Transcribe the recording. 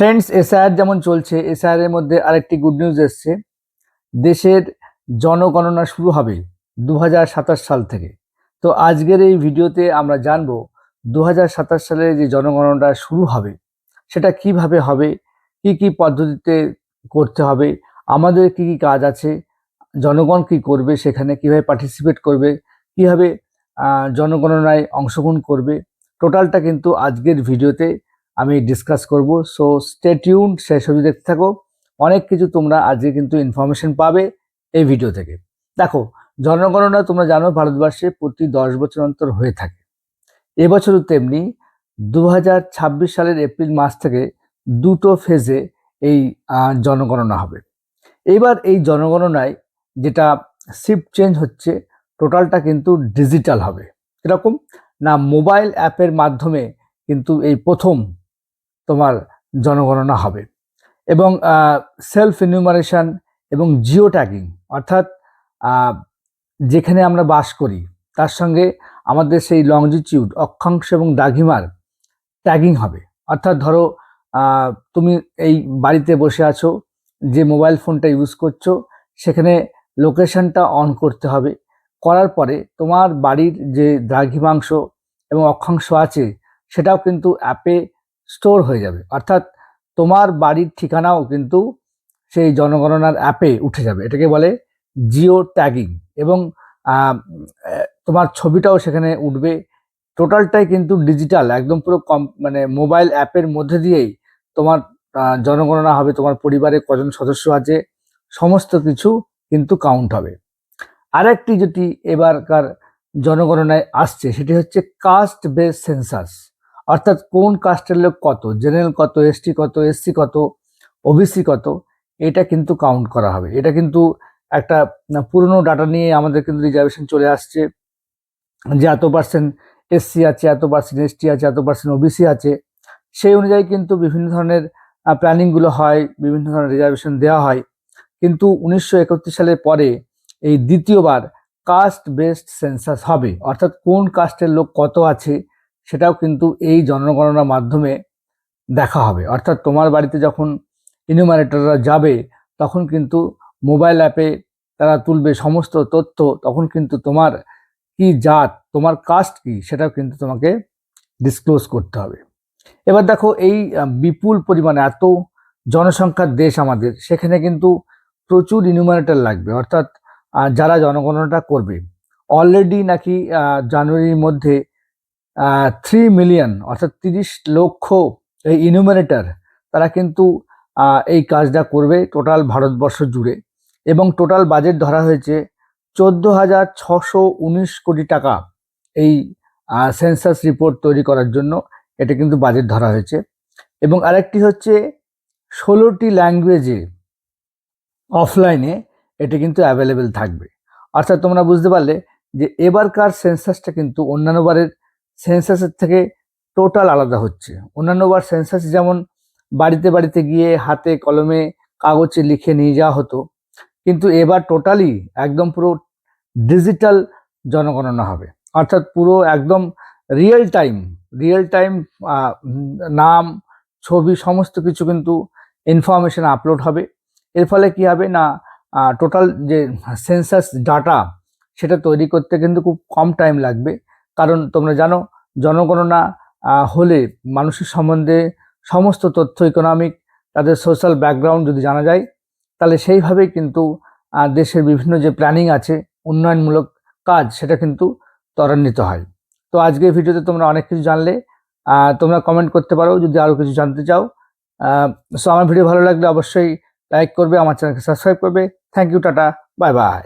Friends SIR যেমন চলছে SIR এর মধ্যে আরেকটি গুড নিউজ এসছে। দেশের জনগণনা শুরু হবে দু হাজার সাতাশ সাল থেকে। তো আজকের এই ভিডিওতে আমরা জানব দু সালে যে জনগণনা শুরু হবে, সেটা কীভাবে হবে, কি কি পদ্ধতিতে করতে হবে, আমাদের কি কি কাজ আছে, জনগণ কি করবে, সেখানে কীভাবে পার্টিসিপেট করবে, কীভাবে জনগণনায় অংশগ্রহণ করবে টোটালটা কিন্তু আজকের ভিডিওতে আমি ডিসকাস করব। সো স্টে টিউন শেষ অবধি দেখতে থাকো। অনেক কিছু তোমরা আজকে কিন্তু ইনফরমেশন পাবে এই ভিডিও থেকে। দেখো, জনগণনা তোমরা জানো ভারতবর্ষে প্রতি দশ বছর অন্তর হয়ে থাকে। এবছরও তেমনি দু হাজার ছাব্বিশ সালের এপ্রিল মাস থেকে দুটো ফেজে এই জনগণনা হবে। এবার এই জনগণনায় যেটা শিফট চেঞ্জ হচ্ছে টোটালটা কিন্তু ডিজিটাল হবে। এরকম না মোবাইল অ্যাপের মাধ্যমে কিন্তু এই প্রথম জনগণনা হবে। এবং সেলফ ইনিউমারেশন এবং জিও ট্যাগিং অর্থাৎ যেখানে আমরা বাস করি, তার সঙ্গে আমাদের সেই লংজিটিউড অক্ষাংশ এবং দ্রাঘিমার ট্যাগিং হবে। অর্থাৎ ধরো তুমি এই বাড়িতে বসে আছো, যে মোবাইল ফোনটা ইউজ করছ, সেখানে লোকেশনটা অন করতে হবে। করার পরে তোমার বাড়ির যে দ্রাঘিমাংশ এবং অক্ষাংশ আছে, সেটাও কিন্তু অ্যাপে স্টোর হয়ে যাবে। অর্থাৎ তোমার বাড়ির ঠিকানাও কিন্তু সেই জনগণনার অ্যাপে উঠে যাবে। এটাকে বলে জিও ট্যাগিং এবং তোমার ছবিটাও সেখানে উঠবে। টোটালটাই কিন্তু ডিজিটাল, একদম পুরো কম মানে মোবাইল অ্যাপের মধ্যে দিয়েই তোমার জনগণনা হবে, তোমার পরিবারে কজন সদস্য আছে, সমস্ত কিছু কিন্তু কাউন্ট হবে। আরেকটি যেটি এবারকার জনগণনায় আসছে, সেটি হচ্ছে কাস্ট বেস সেন্সাস অর্থাৎ কোন কাস্টের লোক কত? জেনারেল কত? এসটি কত? এসসি কত? ওবিসি কত? এটা কিন্তু কাউন্ট করা হবে। এটা কিন্তু একটা পুরনো ডাটা নিয়ে আমাদের কিন্তু রিজার্ভেশন চলে আসছে। যে এত পার্সেন্ট এসসি আছে, এত পার্সেন্ট এসটি আছে, এত পার্সেন্ট ওবিসি আছে, সেই অনুযায়ী কিন্তু বিভিন্ন ধরনের প্ল্যানিংগুলো হয়, বিভিন্ন ধরনের রিজার্ভেশন দেওয়া হয়। কিন্তু উনিশশো একত্রিশ সালের পরে এই দ্বিতীয়বার কাস্ট বেসড সেন্সাস হবে। অর্থাৎ কোন কাস্টের লোক কত আছে সেটাও কিন্তু এই জনগণনার মাধ্যমে দেখা হবে। অর্থাৎ তোমার বাড়িতে যখন ইনুমারেটররা যাবে, তখন কিন্তু মোবাইল অ্যাপে তারা তুলবে সমস্ত তথ্য, তখন কিন্তু তোমার কি জাত, তোমার কাস্ট কি, সেটাও কিন্তু তোমাকে ডিসক্লোজ করতে হবে। এবার দেখো এই বিপুল পরিমাণে এত জনসংখ্যার দেশ আমাদের, সেখানে কিন্তু প্রচুর ইনুমারেটর লাগবে। অর্থাৎ যারা জনগণনাটা করবে অলরেডি নাকি জানুয়ারির মধ্যে থ্রি মিলিয়ন অর্থাৎ তিরিশ লক্ষ এই ইনুমারেটর তারা কিন্তু এই কাজটা করবে টোটাল ভারতবর্ষ জুড়ে। এবং টোটাল বাজেট ধরা হয়েছে চোদ্দ হাজার ছশো উনিশ কোটি টাকা এই সেন্সাস রিপোর্ট তৈরি করার জন্য এটা কিন্তু বাজেট ধরা হয়েছে। এবং আরেকটি হচ্ছে ষোলোটি ল্যাঙ্গুয়েজে অফলাইনে এটা কিন্তু অ্যাভেলেবেল থাকবে। অর্থাৎ তোমরা বুঝতে পারলে যে এবারকার সেন্সাসটা কিন্তু অন্যান্য বারের সেন্সাসের থেকে টোটাল আলাদা হচ্ছে। অন্যান্য বার সেন্সাস যেমন বাড়িতে বাড়িতে গিয়ে হাতে কলমে কাগজে লিখে নিয়ে যাওয়া হতো, কিন্তু এবার টোটালি একদম পুরো ডিজিটাল জনগণনা হবে। অর্থাৎ পুরো একদম রিয়েল টাইম রিয়েল টাইম নাম, ছবি, সমস্ত কিছু কিন্তু ইনফরমেশন আপলোড হবে। এর ফলে কি হবে না টোটাল যে সেন্সাস ডাটা সেটা তৈরি করতে কিন্তু খুব কম টাইম লাগবে। কারণ তোমরা জানো, জনগণনা হলে মানুষের সম্বন্ধে সমস্ত তথ্য ইকোনমিক তাদের সোশ্যাল ব্যাকগ্রাউন্ড যদি জানা যায়, তাহলে সেইভাবেই কিন্তু দেশের বিভিন্ন যে প্ল্যানিং আছে, উন্নয়নমূলক কাজ, সেটা কিন্তু ত্বরান্বিত হয়। তো আজকের ভিডিওতে তোমরা অনেক কিছু জানলে তোমরা কমেন্ট করতে পারো, যদি আরও কিছু জানতে চাও। সো আমার ভিডিও ভালো লাগলে অবশ্যই লাইক করবে, আমার চ্যানেলকে সাবস্ক্রাইব করবে। Thank you tata bye bye